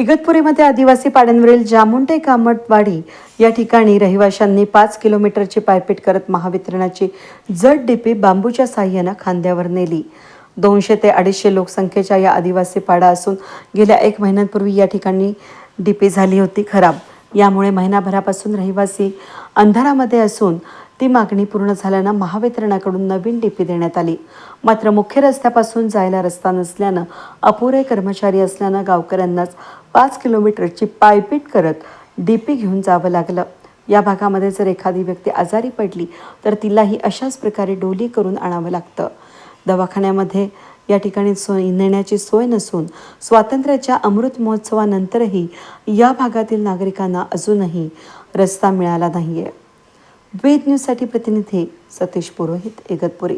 इगतपुरीमध्ये आदिवासी पाड्यांवरील जामुंटे कामटवाडी या ठिकाणी रहिवाशांनी पाच किलोमीटरची पायपीट करत महावितरणाची जड डीपी बांबूच्या साह्यानं खांद्यावर नेली. दोनशे ते अडीचशे लोकसंख्येच्या या आदिवासी पाडा असून गेल्या एक महिन्यांपूर्वी या ठिकाणी डीपी झाली होती खराब. यामुळे महिनाभरापासून रहिवासी अंधारामध्ये असून ती मागणी पूर्ण झाल्यानं महावितरणाकडून नवीन डीपी देण्यात आली. मात्र मुख्य रस्त्यापासून जायला रस्ता नसल्यानं अपुरे कर्मचारी असल्यानं गावकऱ्यांनाच पाच किलोमीटरची पायपीट करत डीपी घेऊन जावं लागलं. या भागामध्ये जर एखादी व्यक्ती आजारी पडली तर तिलाही अशाच प्रकारे डोली करून आणावं लागतं. दवाखान्यामध्ये या ठिकाणी सोय नेण्याची सोय नसून स्वातंत्र्याच्या अमृत महोत्सवानंतरही या भागातील नागरिकांना अजूनही रस्ता मिळाला नाही आहे वेद न्यूजसाठी प्रतिनिधी सतीश पुरोहित इगतपुरी.